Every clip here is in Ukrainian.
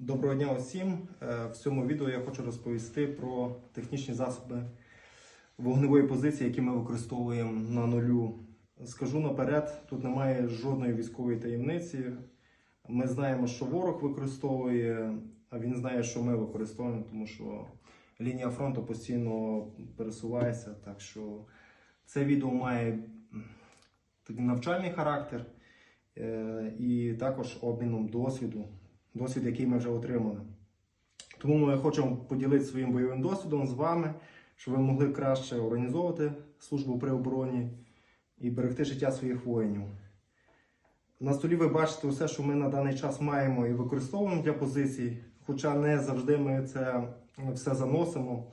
Доброго дня усім. Е, В цьому відео я хочу розповісти про технічні засоби вогневої позиції, які ми використовуємо на нулю. Скажу наперед, тут немає жодної військової таємниці. Ми знаємо, що ворог використовує, а він знає, що ми використовуємо, тому що лінія фронту постійно пересувається. Так що це відео має навчальний характер е, і також обміном досвіду досвід, який ми вже отримали. Тому ми хочемо поділитися своїм бойовим досвідом з вами, щоб ви могли краще організовувати службу при обороні і берегти життя своїх воїнів. На столі ви бачите все, що ми на даний час маємо і використовуємо для позицій, хоча не завжди ми це все заносимо,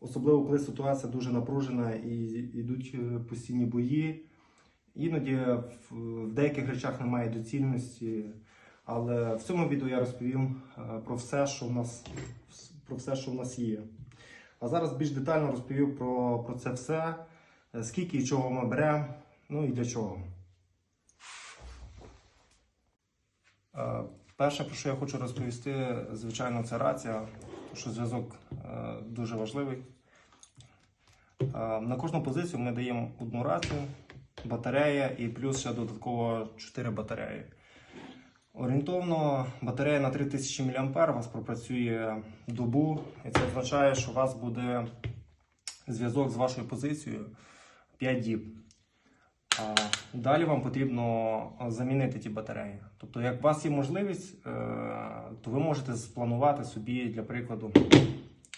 особливо коли ситуація дуже напружена і йдуть е, постійні бої. Іноді в в деяких речах немає доцільності. Але в цьому відео я розповім е, про все, що в нас, про все, що в нас є. А зараз більш детально розповів про, про це все, е, скільки і чого ми беремо, ну і для чого. Е, Перше, про що я хочу розповісти, звичайно, це рація, тому що зв'язок дуже важливий. На кожну позицію ми даємо одну рацію, батарея і плюс ще додатково 4 батареї. Орієнтовно батарея на 3000 мА у вас пропрацює добу, і це означає, що у вас буде зв'язок з вашою позицією 5 діб. Далі вам потрібно замінити ті батареї. Тобто, як у вас є можливість, е, то ви можете спланувати собі, для прикладу,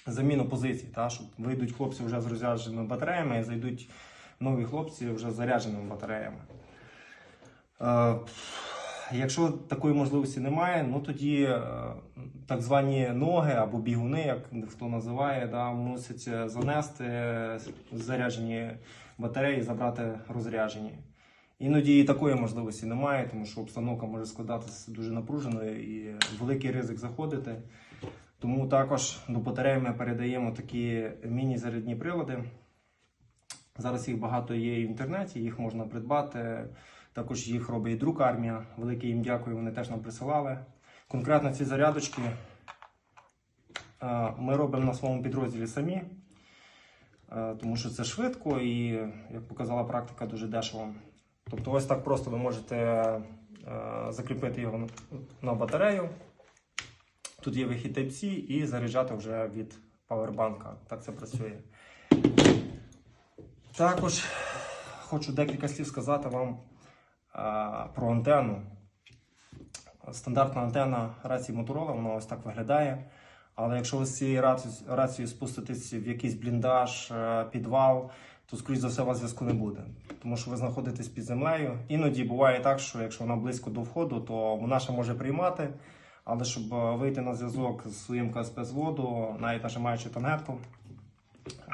заміну позицій, та, щоб вийдуть хлопці вже з розрядженими батареями і зайдуть нові хлопці вже з зарядженими батареями. Е, Якщо такої можливості немає, ну тоді е, так звані ноги або бігуни, як хто називає, да, мусять занести заряджені батареї, забрати розряджені. Іноді і такої можливості немає, тому що обстановка може складатися дуже напруженою і великий ризик заходити. Тому також до батареї ми передаємо такі міні-зарядні прилади. Зараз їх багато є в інтернеті, їх можна придбати. Також їх робить і друкармія. Велике їм дякую, вони теж нам присилали. Конкретно ці зарядочки е, ми робимо на своєму підрозділі самі, е, тому що це швидко і, як показала практика, дуже дешево. Тобто, ось так просто ви можете е, закріпити його на- батарею. Тут є вихід Type-C і заряджати вже від павербанка. Так це працює. Також хочу декілька слів сказати вам про антенну. Стандартна антенна рації Motorola, вона ось так виглядає. Але якщо ви з цією рацією, спуститесь в якийсь бліндаж, е, підвал, то, скоріш за все, у вас зв'язку не буде. Тому що ви знаходитесь під землею. Іноді буває так, що якщо вона близько до входу, то вона ще може приймати. Але щоб е, вийти на зв'язок з своїм КСП-зводу, навіть нажимаючи тангетку,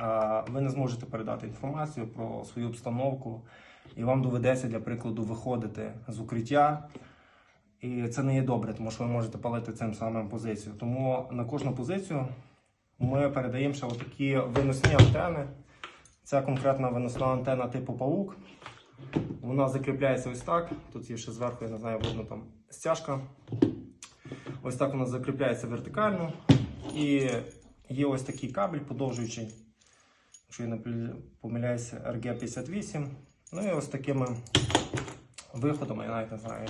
е, ви не зможете передати інформацію про свою обстановку, і вам доведеться, для прикладу, виходити з укриття. І це не є добре, тому що ви можете палити цим самим позицію. Тому на кожну позицію ми передаємо ще отакі виносні антени. Ця конкретна виносна антена типу паук. Вона закріпляється ось так. Тут є ще зверху, я не знаю, видно там стяжка. Ось так вона закріпляється вертикально. І є ось такий кабель подовжуючий, якщо я не помиляюся, RG58. Ну і ось такими виходами, я навіть не знаю,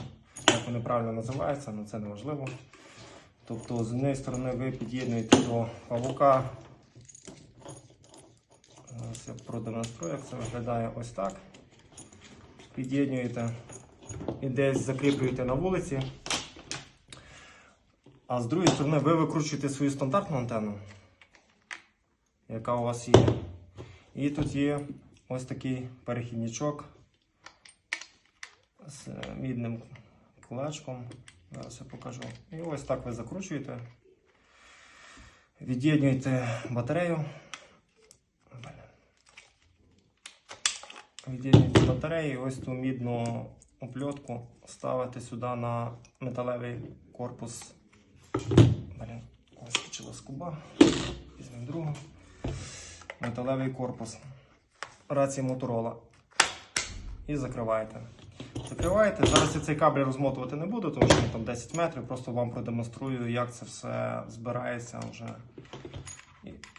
як вони правильно називаються, але це не важливо. Тобто, з однієї сторони ви під'єднуєте до павука. Зараз я продемонструю, як це виглядає ось так. Під'єднуєте і десь закріплюєте на вулиці. А з другої сторони ви викручуєте свою стандартну антенну, яка у вас є. І тут є ось такий перехідничок з мідним клачком. Зараз я покажу. І ось так ви закручуєте. Від'єднуєте батарею. Від'єднуєте батарею і ось ту мідну опльотку ставите сюди на металевий корпус. Блін, вискочила скуба. Візьмемо другу. Металевий корпус рації Motorola. І закриваєте. закриваєте. Зараз я цей кабель розмотувати не буду, тому що він там 10 метрів. Просто вам продемонструю, як це все збирається вже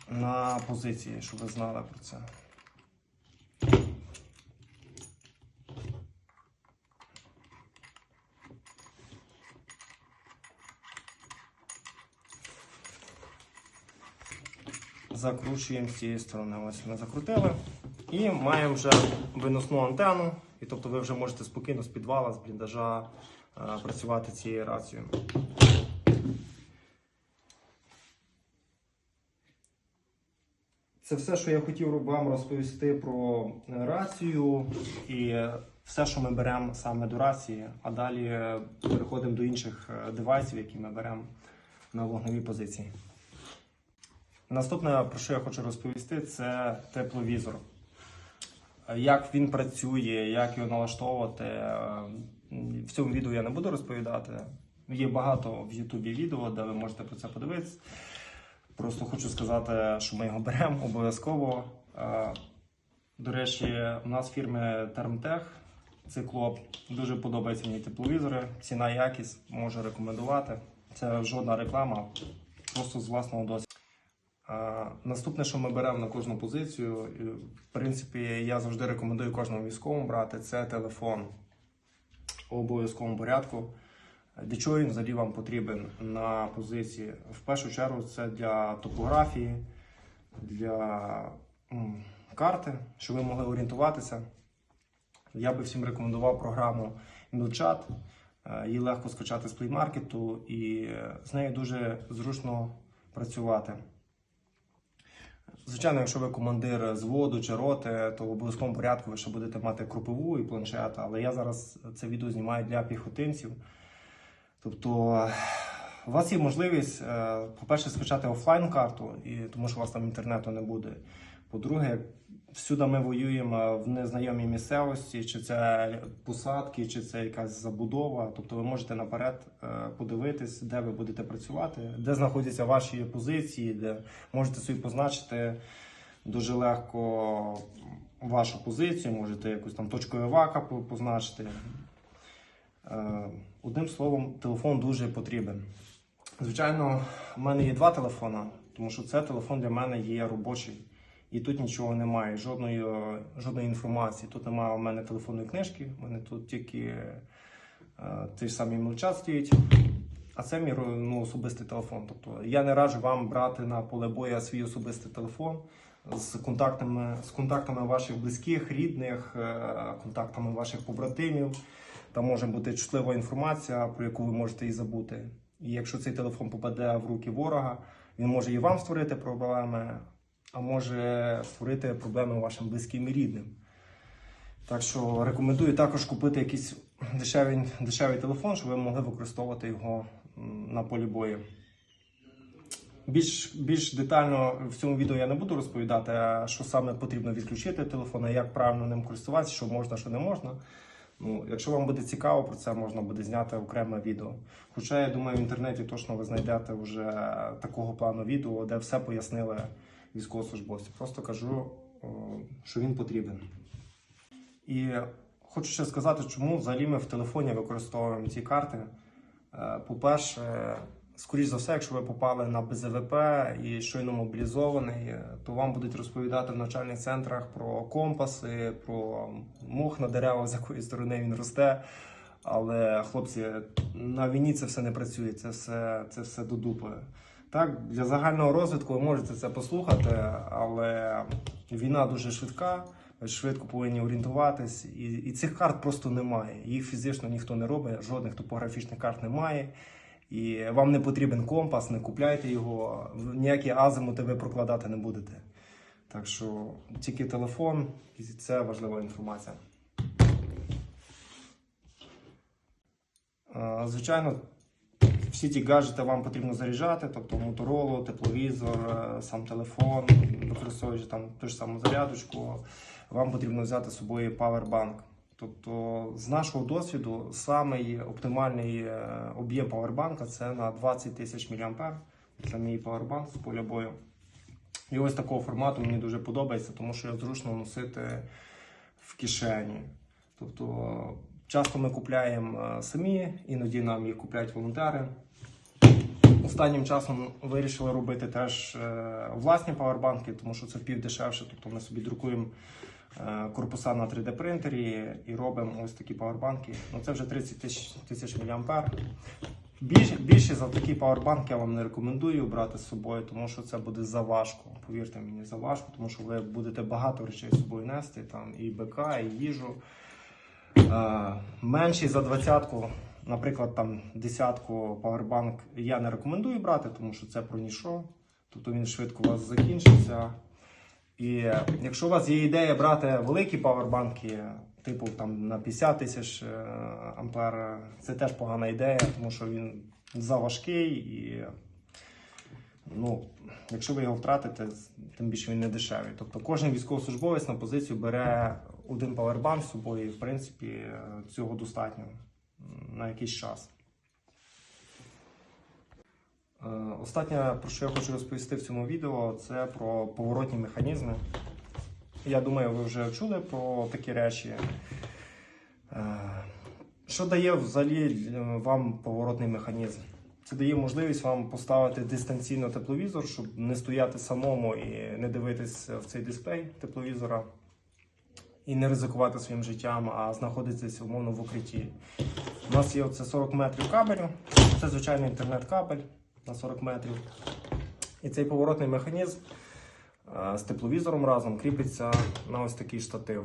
на позиції, щоб ви знали про це. Закручуємо з цієї сторони. Ось ми закрутили. І маємо вже виносну антенну. І тобто ви вже можете спокійно з підвала, з бліндажа е, працювати цією рацією. Це все, що я хотів вам розповісти про е, рацію і все, що ми беремо саме до рації, а далі е, переходимо до інших девайсів, які ми беремо на вогневій позиції. Наступне, про що я хочу розповісти, це тепловізор. Як він працює, як його налаштовувати. е, В цьому відео я не буду розповідати. Є багато в Ютубі відео, де ви можете про це подивитися. Просто хочу сказати, що ми його беремо обов'язково. Е, До речі, у нас фірми Термтех циклоп дуже подобаються мені тепловізори. Ціна якість можу рекомендувати. Це жодна реклама, просто з власного досвіду. Наступне, що ми беремо на кожну позицію, в принципі, я завжди рекомендую кожному військовому брати, це телефон у обов'язковому порядку. Для чого він взагалі вам потрібен на позиції? В першу чергу це для топографії, для карти, щоб ви могли орієнтуватися. Я би всім рекомендував програму Milchat. Е, Її легко скачати з Market і е, з нею дуже зручно працювати. Звичайно, якщо ви командир зводу чи роти, то в обов'язковому порядку ви ще будете мати кропову і планшет, але я зараз це відео знімаю для піхотинців. Тобто у вас є можливість, е, по-перше, скачати офлайн карту, тому що у вас там інтернету не буде. По-друге, всюди ми воюємо в незнайомій місцевості, чи це посадки, чи це якась забудова. Тобто ви можете наперед е, подивитись, де ви будете працювати, де знаходяться ваші позиції, де можете собі позначити дуже легко вашу позицію, можете якусь там точку евака позначити. Е, Одним словом, телефон дуже потрібен. Звичайно, в мене є два телефони, тому що це телефон для мене є робочий. І тут нічого немає, жодної, жодної інформації. Тут немає у мене телефонної книжки, у мене тут тільки е, той ж самий мовчат стоїть. А це мій ну, особистий телефон. Тобто я не раджу вам брати на поле бою свій особистий телефон з контактами, з контактами ваших близьких, рідних, е, контактами ваших побратимів. Там може бути чутлива інформація, про яку ви можете і забути. І якщо цей телефон попаде в руки ворога, він може і вам створити проблеми, а може створити проблеми вашим близьким і рідним. Так що рекомендую також купити якийсь дешевий, дешевий телефон, щоб ви могли використовувати його на полі бою. Більш, більш детально в цьому відео я не буду розповідати, що саме потрібно відключити телефон, як правильно ним користуватися, що можна, що не можна. Ну, якщо вам буде цікаво про це, можна буде зняти окреме відео. Хоча я думаю, в інтернеті точно ви знайдете вже такого плану відео, де все пояснили військовослужбовці. Просто кажу, що він потрібен. І хочу ще сказати, чому взагалі ми в телефоні використовуємо ці карти. Е, По-перше, скоріш за все, якщо ви попали на БЗВП і щойно мобілізований, е, то вам будуть розповідати в навчальних центрах про компаси, про мох на деревах, з якої сторони він росте. Але хлопці, на війні це все не працює, це все, це все до дупи. Так, для загального розвитку ви можете це послухати, але війна дуже швидка, швидко повинні орієнтуватись, і, і цих карт просто немає. Їх фізично ніхто не робить, жодних топографічних карт немає. І вам не потрібен компас, не купляйте його, ніякі азимути ви прокладати не будете. Так що тільки телефон, і це важлива інформація. Звичайно, всі ті гаджети вам потрібно заряджати, тобто моторолу, тепловізор, е, сам телефон, використовуючи там ту ж саму зарядочку, вам потрібно взяти з собою павербанк. Тобто, з нашого досвіду, самий оптимальний е, об'єм павербанка це на 20 тисяч мА. Це мій павербанк з поля бою. І ось такого формату мені дуже подобається, тому що його зручно носити в кишені. Тобто часто ми купляємо е, самі, іноді нам їх купляють волонтери. Останнім часом вирішили робити теж е, власні павербанки, тому що це впів дешевше. Тобто ми собі друкуємо е, корпуса на 3D принтері і робимо ось такі павербанки. Ну це вже 30 тисяч тисяч мА. Більше за такі павербанки я вам не рекомендую брати з собою, тому що це буде заважко. Повірте мені, заважко, тому що ви будете багато речей з собою нести, там і БК, і їжу. Е, менший за двадцятку, наприклад, там десятку павербанк я не рекомендую брати, тому що це про ніщо. Тобто він швидко у вас закінчиться. І якщо у вас є ідея брати великі павербанки, типу там на 50 тисяч е, ампер, це теж погана ідея, тому що він заважкий і ну, якщо ви його втратите, тим більше він не дешевий. Тобто кожен військовослужбовець на позицію бере один павербанк з собою, і в принципі цього достатньо на якийсь час. Е, Останнє, про що я хочу розповісти в цьому відео, це про поворотні механізми. Я думаю, ви вже чули про такі речі. Е, Що дає взагалі вам поворотний механізм? Це дає можливість вам поставити дистанційно тепловізор, щоб не стояти самому і не дивитись в цей дисплей тепловізора і не ризикувати своїм життям, а знаходитися умовно в укритті. У нас є оце 40 метрів кабелю. Це звичайний інтернет-кабель на 40 метрів. І цей поворотний механізм е, з тепловізором разом кріпиться на ось такий штатив.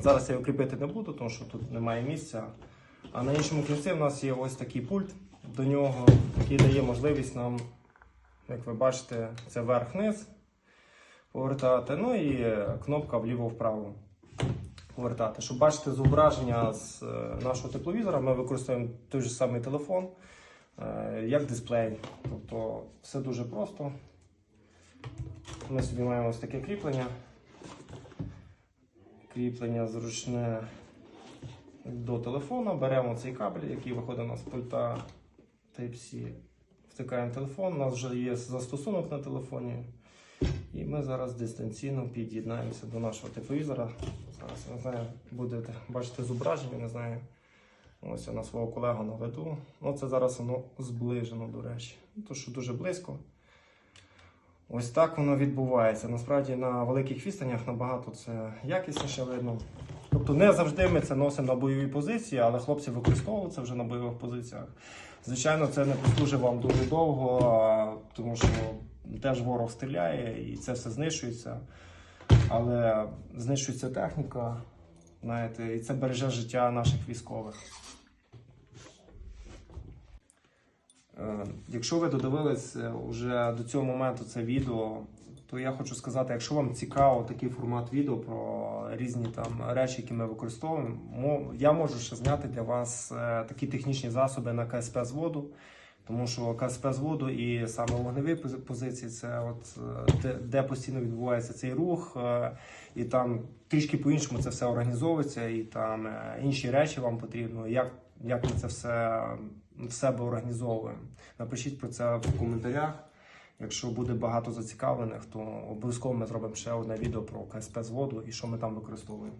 Зараз я його кріпити не буду, тому що тут немає місця. А на іншому кінці в нас є ось такий пульт до нього, який дає можливість нам, як ви бачите, це вверх-вниз повертати. Ну і кнопка вліво-вправо повертати. Щоб бачити зображення з е, нашого тепловізора, ми використовуємо той же самий телефон е, як дисплей. Тобто все дуже просто. Ми собі маємо ось таке кріплення. Кріплення зручне до телефону. Беремо цей кабель, який виходить у нас з пульта Type-C. Втикаємо телефон, у нас вже є застосунок на телефоні. І ми зараз дистанційно під'єднаємося до нашого тепловізора. Зараз я не знаю, будете бачити зображення, не знаю. Ось я на свого колегу наведу. Ну, це зараз воно зближено, до речі. Ну, То, що дуже близько. Ось так воно відбувається. Насправді на великих відстанях набагато це якісніше видно. Тобто не завжди ми це носимо на бойовій позиції, але хлопці використовують це вже на бойових позиціях. Звичайно, це не послужить вам дуже довго, тому що теж ворог стріляє і це все знищується. Але знищується техніка, знаєте, і це береже життя наших військових. Е, Якщо ви додивились е, уже до цього моменту це відео, то я хочу сказати, якщо вам цікаво такий формат відео про різні там речі, які ми використовуємо, я можу ще зняти для вас е, такі технічні засоби на КСП з воду. Тому що КСП з воду і саме вогневі позиції це от е, де, де постійно відбувається цей рух, е, і там трішки по-іншому це все організовується, і там е, інші речі вам потрібно. Як, як ми це все в себе організовуємо? Напишіть про це в коментарях. Якщо буде багато зацікавлених, то обов'язково ми зробимо ще одне відео про КСП з воду і що ми там використовуємо.